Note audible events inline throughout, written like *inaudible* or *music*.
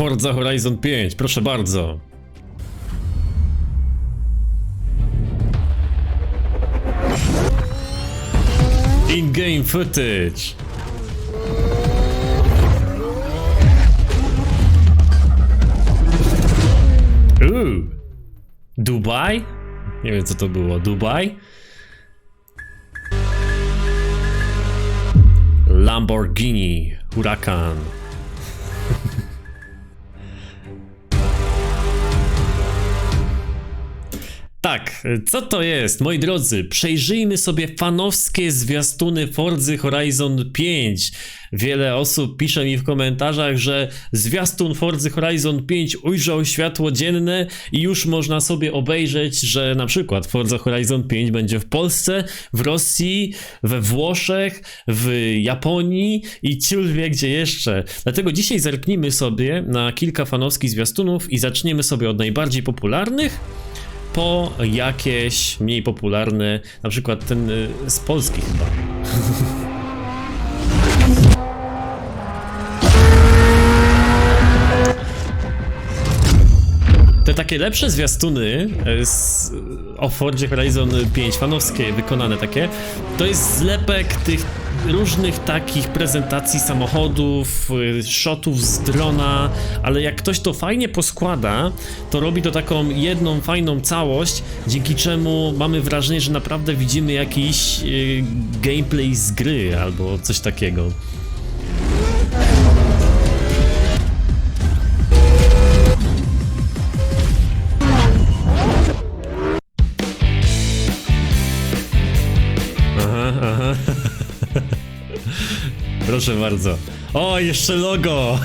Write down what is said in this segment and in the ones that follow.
Forza Horizon 5, proszę bardzo. In-game footage. Uuu. Dubaj? Nie wiem co to było. Dubaj? Lamborghini Huracan. Tak, co to jest? Moi drodzy, przejrzyjmy sobie fanowskie zwiastuny Forzy Horizon 5. Wiele osób pisze mi w komentarzach, że zwiastun Forzy Horizon 5 ujrzał światło dzienne i już można sobie obejrzeć, że na przykład Forza Horizon 5 będzie w Polsce, w Rosji, we Włoszech, w Japonii i ciul wie gdzie jeszcze. Dlatego dzisiaj zerknijmy sobie na kilka fanowskich zwiastunów i zaczniemy sobie od najbardziej popularnych po jakieś mniej popularne, na przykład ten y, z Polski chyba. *laughs* Te takie lepsze zwiastuny y, z, o Fordzie Horizon 5, fanowskie, wykonane takie, to jest zlepek tych różnych takich prezentacji samochodów, y, shotów z drona, ale jak ktoś to fajnie poskłada, to robi to taką jedną fajną całość, dzięki czemu mamy wrażenie, że naprawdę widzimy jakiś y, gameplay z gry albo coś takiego. Proszę bardzo. O, jeszcze logo!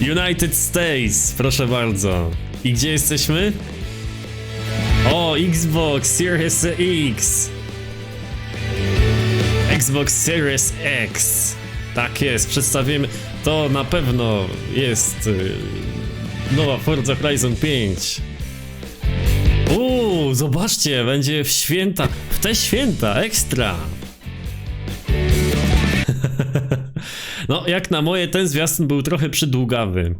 *laughs* United States, proszę bardzo. I gdzie jesteśmy? O, Xbox Series X. Xbox Series X. Tak jest, przedstawimy. To na pewno jest y, nowa Forza Horizon 5. Uuu, zobaczcie, będzie w święta, w te święta, ekstra. No, jak na moje, ten zwiastun był trochę przydługawy.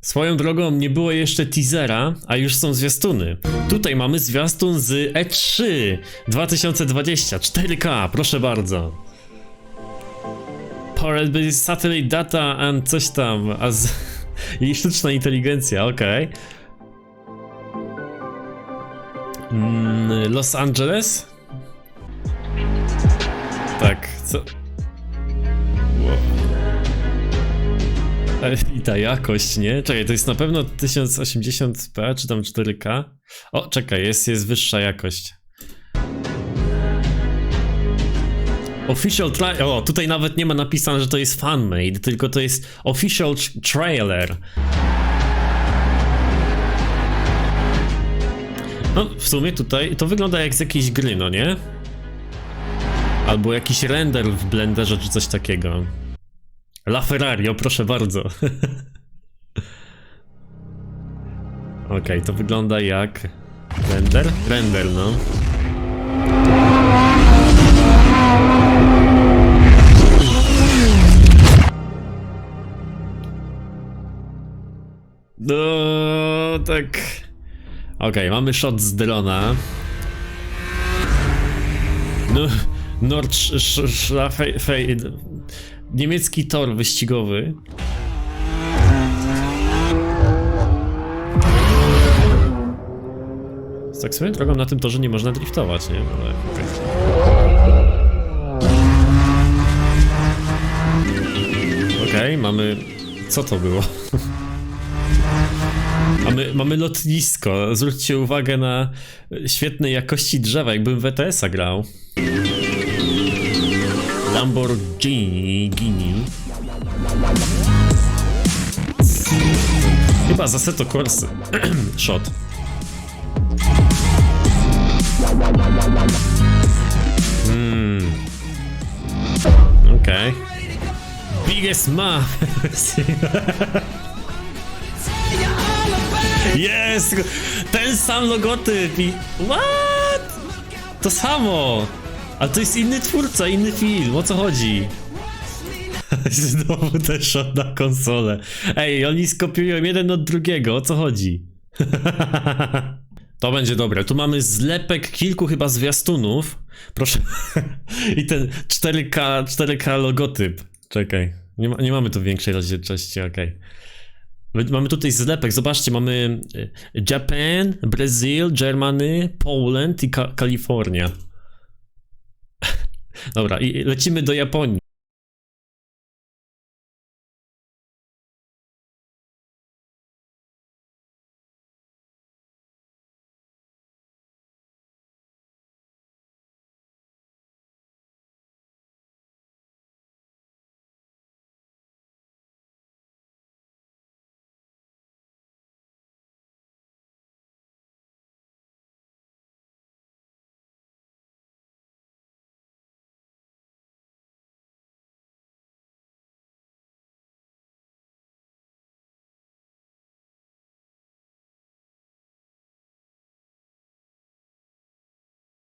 Swoją drogą nie było jeszcze teasera, a już są zwiastuny. Tutaj mamy zwiastun z E3 2020, 4K, proszę bardzo. Powered by satellite data and coś tam, a z... *laughs* i sztuczna inteligencja, okej. Mm, Los Angeles? Tak, co? *laughs* I ta jakość, nie? Czekaj, to jest na pewno 1080p, czy tam 4K? O, czekaj, jest, jest wyższa jakość. Official tra- O, tutaj nawet nie ma napisane, że to jest fanmade, tylko to jest official tr- trailer. No, w sumie tutaj to wygląda jak z jakiejś gry, no nie? Albo jakiś render w Blenderze czy coś takiego. La Ferrario, proszę bardzo. *laughs* Okej, to wygląda jak render? Render, no. No, tak. Okej, mamy shot z drona. No, Nord Schlaffe... Niemiecki tor wyścigowy. Tak swoją drogą na tym torze nie można driftować, nie? Ale okej. Okej, mamy... Co to było? *laughs* Mamy, mamy lotnisko. Zwróćcie uwagę na świetnej jakości drzewa, jakbym w WTS-a grał. Lamborghini. Chyba za Seto Corsy. *clears throat* Shot. Hmm. Okej. Okay. Biggest ma. *laughs* Jest! Ten sam logotyp i... What? To samo! Ale to jest inny twórca, inny film, o co chodzi? *laughs* Znowu shot na konsolę. Ej, oni skopiują jeden od drugiego, o co chodzi? *laughs* To będzie dobre. Tu mamy zlepek kilku chyba zwiastunów. Proszę. *laughs* I ten 4K, 4K logotyp. Czekaj. Nie, ma, nie mamy tu większej rozdzielczości, okej. My- Mamy tutaj zlepek, zobaczcie, mamy y, Japan, Brazil, Germany, Poland i Ka- Kalifornia. Dobra, i lecimy do Japonii.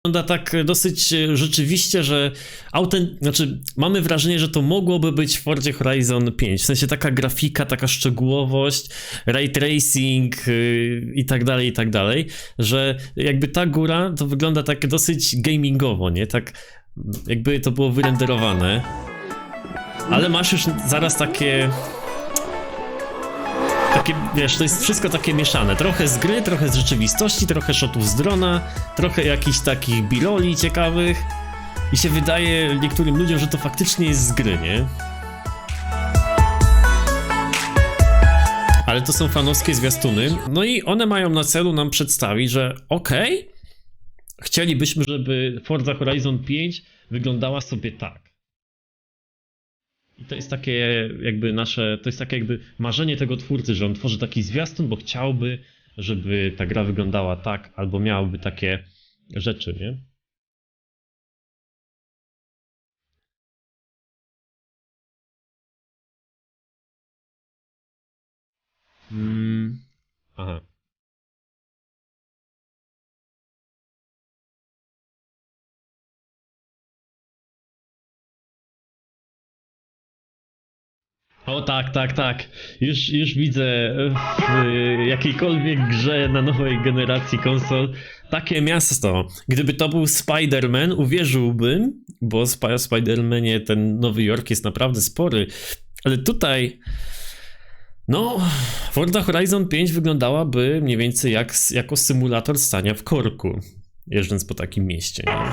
Wygląda tak dosyć e, rzeczywiście, że autent... znaczy mamy wrażenie, że to mogłoby być w Fordzie Horizon 5. W sensie taka grafika, taka szczegółowość, ray tracing yy, i tak dalej, i tak dalej, że jakby ta góra to wygląda tak dosyć gamingowo, nie? Tak jakby to było wyrenderowane. Ale masz już zaraz takie takie, wiesz, to jest wszystko takie mieszane. Trochę z gry, trochę z rzeczywistości, trochę shotów z drona, trochę jakichś takich biroli ciekawych. I się wydaje niektórym ludziom, że to faktycznie jest z gry, nie? Ale to są fanowskie zwiastuny. No i one mają na celu nam przedstawić, że okej, chcielibyśmy, żeby Forza Horizon 5 wyglądała sobie tak. I to jest takie jakby nasze, to jest takie jakby marzenie tego twórcy, że on tworzy taki zwiastun, bo chciałby, żeby ta gra wyglądała tak, albo miałaby takie rzeczy, nie? Mm. Aha. O tak, tak, tak. Już, już widzę w jakiejkolwiek grze na nowej generacji konsol takie miasto. Gdyby to był Spider-Man, uwierzyłbym, bo w Sp- Spider-Manie ten Nowy Jork jest naprawdę spory. Ale tutaj, no, Forza Horizon 5 wyglądałaby mniej więcej jak, jako symulator stania w korku, jeżdżąc po takim mieście. Nie?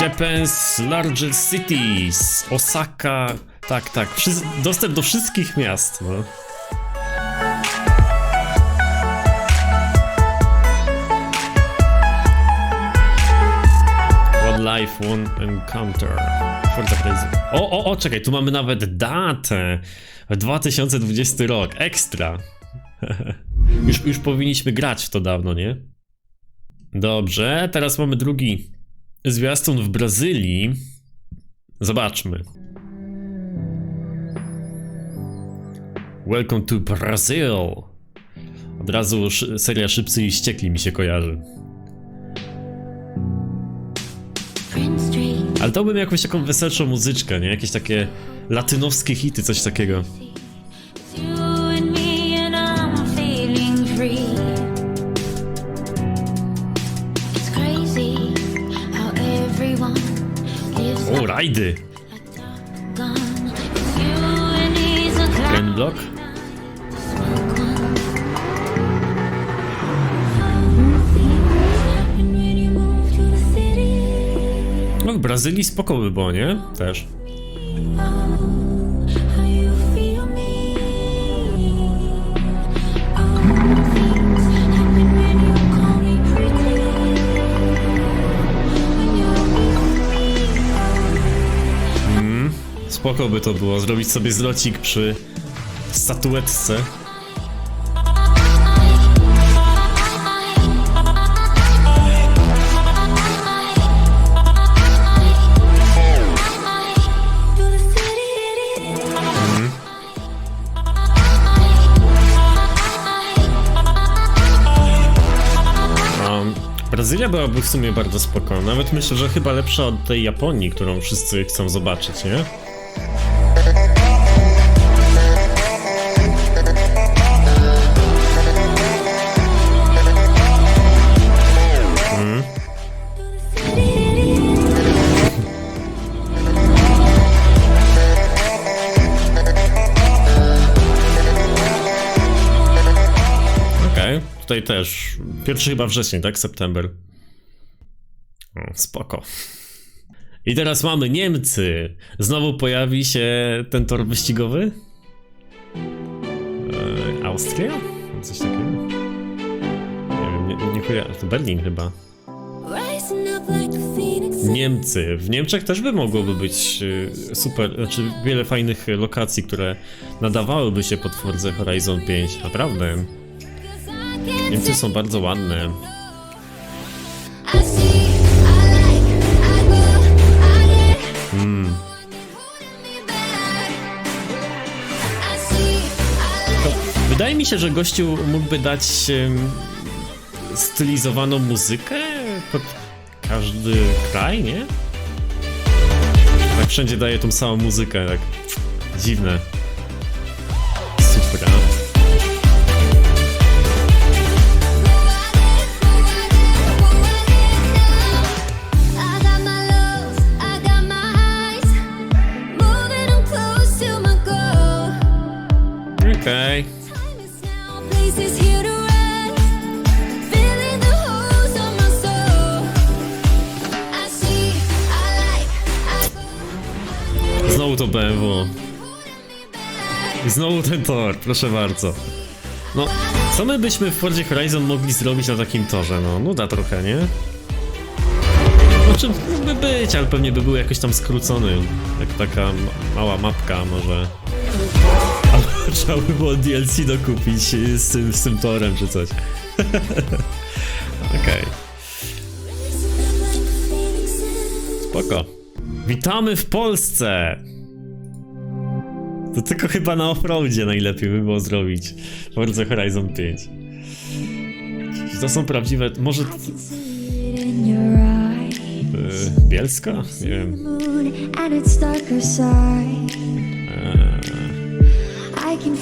Japan's largest cities, Osaka, tak, tak, dostęp do wszystkich miast, no. One life, one encounter. O, o, o, czekaj, tu mamy nawet datę. 2020 rok, ekstra. *laughs* już, już powinniśmy grać w to dawno, nie? Dobrze, teraz mamy drugi zwiastun w Brazylii. Zobaczmy. Welcome to Brazil. Od razu seria Szybcy i Ściekli mi się kojarzy. Ale to bym jakąś taką weselszą muzyczkę, nie? Jakieś takie latynowskie hity, coś takiego. To the city, No w Brazylii spoko by było, nie? Też. Spoko by to było, zrobić sobie zlocik przy statuetce. Brazylia byłaby w sumie bardzo spoko. Nawet myślę, że chyba lepsza od tej Japonii, którą wszyscy chcą zobaczyć, nie? Okej, tutaj też. Pierwszy chyba wrzesień, tak? September. O, spoko. I teraz mamy Niemcy. Znowu pojawi się ten tor wyścigowy? E, Austria? Coś takiego? Nie wiem, nie, nie kojarzę. To Berlin chyba. Niemcy. W Niemczech też by mogłoby być y, super, znaczy wiele fajnych lokacji, które nadawałyby się pod Forza Horizon 5. Naprawdę. Niemcy są bardzo ładne. Wydaje mi się, że gościu mógłby dać stylizowaną muzykę pod każdy kraj, nie? Tak wszędzie daje tą samą muzykę, tak dziwne. Tor, proszę bardzo. No, co my byśmy w Fordzie Horizon mogli zrobić na takim torze? No, nuda trochę, nie? Znaczy, mógłby być, ale pewnie by był jakoś tam skrócony. Jak taka ma- mała mapka, może. Albo *laughs* trzeba by było DLC dokupić z tym, z tym torem, czy coś. *laughs* Okej. Spoko. Witamy w Polsce! To tylko chyba na offroadzie najlepiej by było zrobić Forza Horizon 5. Czy to są prawdziwe... Może... Yy, Bielska? Nie wiem.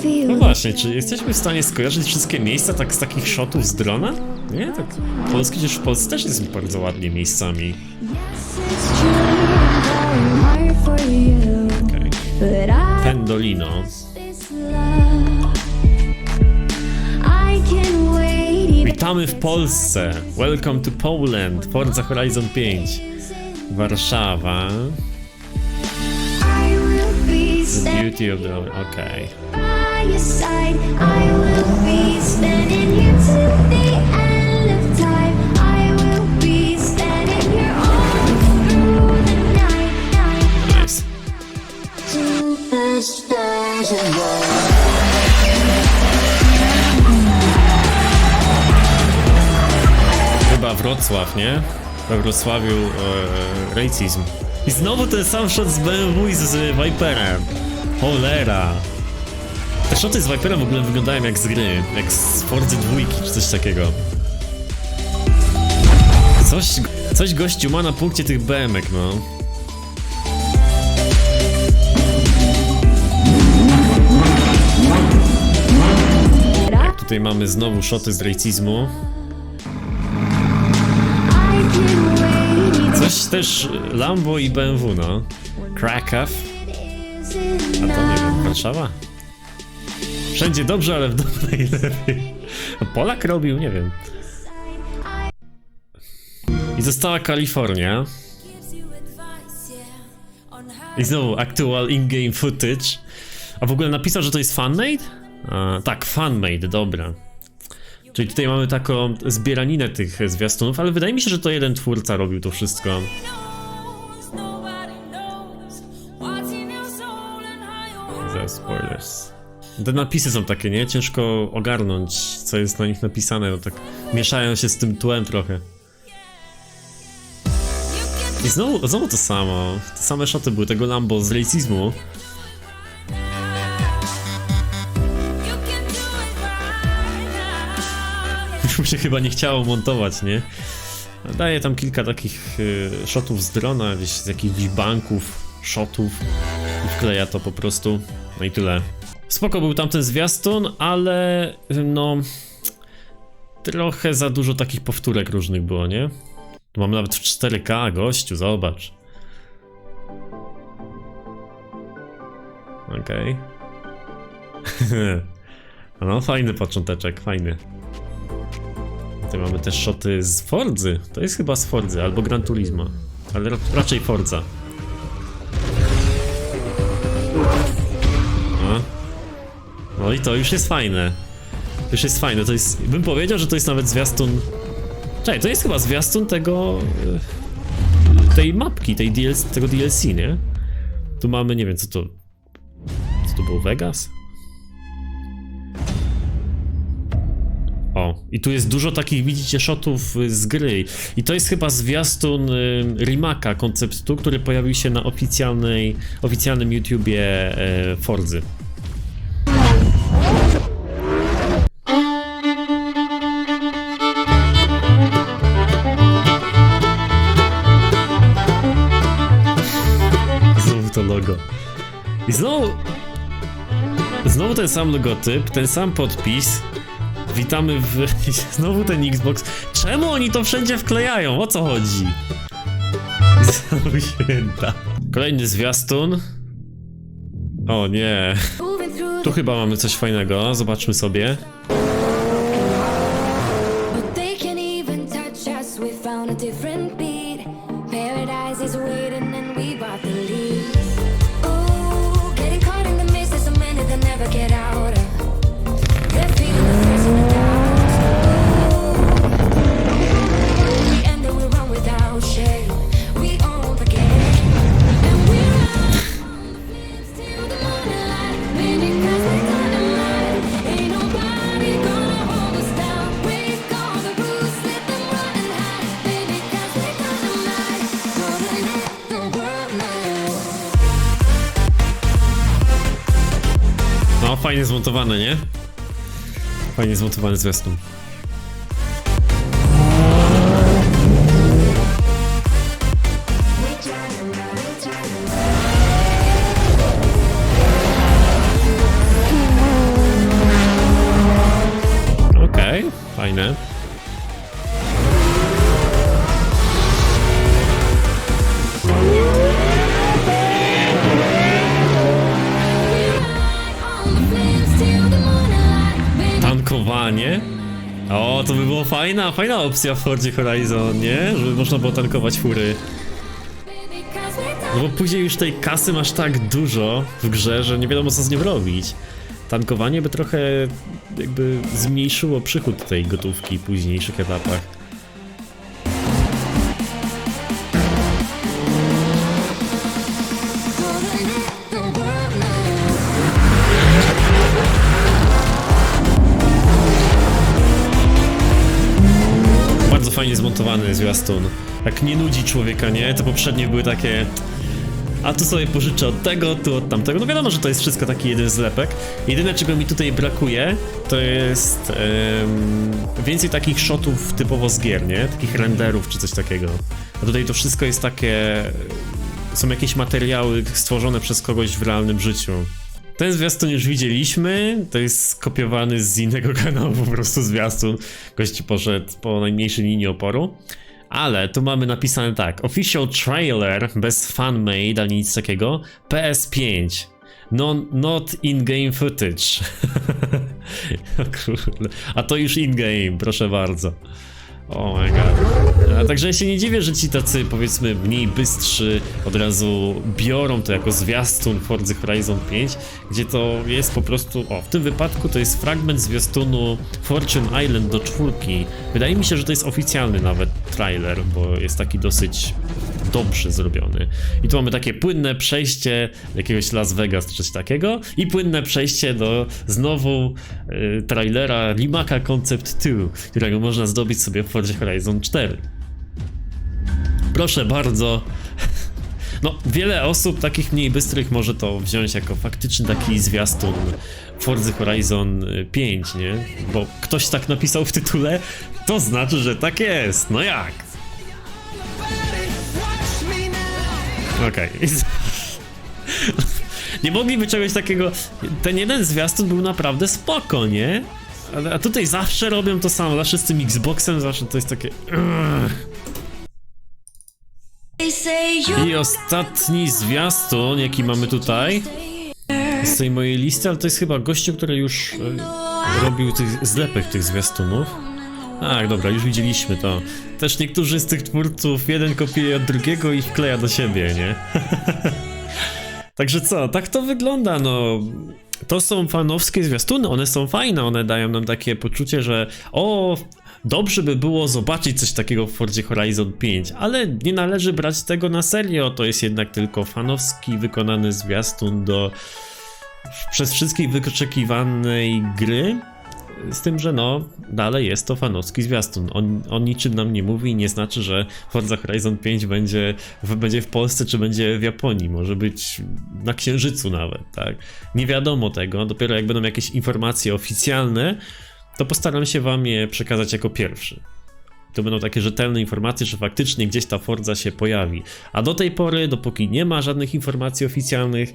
feel No właśnie, czy jesteśmy w stanie skojarzyć wszystkie miejsca tak z takich shotów z drona? Nie? Tak. Polski, przecież w Polsce też jest bardzo ładnie miejscami. Even Witamy w Polsce! Welcome to Poland! Forza Horizon 5. Warszawa. The beauty of the... Okej. by Chyba Wrocław, nie? We Wrocławiu e, racism. I znowu ten sam shot z BMW i z Viperem. Cholera. Te shoty z Viperem w ogóle wyglądają jak z gry, jak z Forzy dwójki czy coś takiego. Coś, coś gościu ma na punkcie tych BMek, no. Tutaj mamy znowu shoty z even Coś też Lambo i BMW, no. Krakow. isn't A to nie wiem, Warszawa? Wszędzie dobrze, ale w domu najlepiej. A Polak robił? Nie wiem. I została Kalifornia. I znowu actual in-game footage. A w ogóle napisał, że to jest fanmade? A, tak, fanmade, dobra. Czyli tutaj mamy taką zbieraninę tych zwiastunów, ale wydaje mi się, że to jeden twórca robił to wszystko. Ze spoilers. Te napisy są takie, nie? Ciężko ogarnąć, co jest na nich napisane, bo tak mieszają się z tym tłem trochę. I znowu, znowu to samo. Te same szoty były tego Lambo z racismu. Mu *laughs* się chyba nie chciało montować, nie? Daje tam kilka takich y, shotów z drona, gdzieś z jakichś banków, shotów i wkleja to po prostu. No i tyle. Spoko był tamten zwiastun, ale no trochę za dużo takich powtórek różnych było, nie? Tu mam nawet w 4K, gościu, zobacz. Okej. *laughs* no, fajny począteczek, fajny. Tutaj mamy też shoty z Fordzy. To jest chyba z Fordzy, albo Gran Turismo. Ale ra raczej Forza. No. no i to już jest fajne. Już jest fajne, to jest... Bym powiedział, że to jest nawet zwiastun... Czekaj, to jest chyba zwiastun tego... y, tej mapki, tej DLC, tego DLC, nie? Tu mamy, nie wiem, co to... Co to było, Vegas? I tu jest dużo takich, widzicie, shotów y, z gry. I to jest chyba zwiastun y, remaka konceptu, który pojawił się na oficjalnej, oficjalnym YouTubie y, Forzy. Znowu to logo. I znowu... Znowu ten sam logotyp, ten sam podpis. Witamy w... *laughs* Znowu ten Xbox. Czemu oni to wszędzie wklejają? O co chodzi? *laughs* Znowu święta. Kolejny zwiastun. O nie. Tu chyba mamy coś fajnego. Zobaczmy sobie. But they can't even touch us. We found a different. Zmontowane, nie? Fajnie zmontowany zwiastun. Fajna, fajna opcja w Fordzie Horizon, nie? Żeby można było tankować fury. No bo później już tej kasy masz tak dużo w grze, że nie wiadomo co z nią robić. Tankowanie by trochę jakby zmniejszyło przychód tej gotówki w późniejszych etapach. Zmontowany zwiastun. Jak nie nudzi człowieka, nie? Te poprzednie były takie... A tu sobie pożyczę od tego, tu od tamtego. No wiadomo, że to jest wszystko taki jeden zlepek. Jedyne, czego mi tutaj brakuje, to jest em, więcej takich shotów typowo z gier, nie? Takich renderów czy coś takiego. A tutaj to wszystko jest takie... Są jakieś materiały stworzone przez kogoś w realnym życiu. Ten zwiastun już widzieliśmy, to jest skopiowany z innego *laughs* kanału po prostu zwiastun. Gości poszedł po najmniejszej linii oporu. Ale tu mamy napisane tak, official trailer bez fanmade ani nic takiego, PS5. Non, not in-game footage. *laughs* o kurde. A to już in-game, proszę bardzo. Oh my god. Także ja się nie dziwię, że ci tacy powiedzmy mniej bystrzy od razu biorą to jako zwiastun Forza Horizon 5, gdzie to jest po prostu, o w tym wypadku to jest fragment zwiastunu Fortune Island do czwórki. Wydaje mi się, że to jest oficjalny nawet trailer, bo jest taki dosyć dobrze zrobiony. I tu mamy takie płynne przejście do jakiegoś Las Vegas czy coś takiego i płynne przejście do znowu y, trailera Limaka Concept 2, którego można zdobyć sobie w Forza Horizon 4. Proszę bardzo. No, wiele osób takich mniej bystrych może to wziąć jako faktyczny taki zwiastun Forza Horizon y, 5, nie? Bo ktoś tak napisał w tytule, to znaczy, że tak jest. No jak? Okej. Okay. *laughs* nie mogliby czegoś takiego... Ten jeden zwiastun był naprawdę spoko, nie? A tutaj zawsze robią to samo, zawsze z tym Xboxem, zawsze to jest takie... Urgh. I ostatni zwiastun, jaki mamy tutaj, z tej mojej listy, ale to jest chyba gościu, który już e, robił tych zlepek tych zwiastunów. Tak, dobra, już widzieliśmy to. Też niektórzy z tych twórców jeden kopiuje od drugiego i wkleja do siebie, nie? *laughs* Także co, tak to wygląda, no. To są fanowskie zwiastuny, one są fajne, one dają nam takie poczucie, że o, dobrze by było zobaczyć coś takiego w Fordzie Horizon 5, ale nie należy brać tego na serio, to jest jednak tylko fanowski wykonany zwiastun do przez wszystkich wyczekiwanej gry, z tym, że no, dalej jest to fanowski zwiastun. On, on niczym nam nie mówi i nie znaczy, że Forza Horizon 5 będzie w, będzie w Polsce czy będzie w Japonii. Może być na Księżycu nawet, tak? Nie wiadomo tego. Dopiero jak będą jakieś informacje oficjalne, to postaram się wam je przekazać jako pierwszy. To będą takie rzetelne informacje, że faktycznie gdzieś ta Forza się pojawi. A do tej pory, dopóki nie ma żadnych informacji oficjalnych,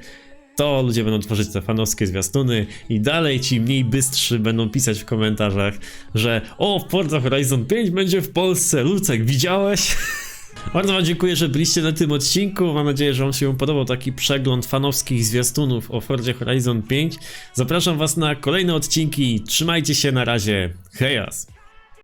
to ludzie będą tworzyć te fanowskie zwiastuny i dalej ci mniej bystrzy będą pisać w komentarzach, że o, Forza Horizon 5 będzie w Polsce, Lucek, widziałeś? *laughs* Bardzo wam dziękuję, że byliście na tym odcinku. Mam nadzieję, że wam się podobał taki przegląd fanowskich zwiastunów o Forzie Horizon 5. Zapraszam was na kolejne odcinki. Trzymajcie się na razie. Hejas!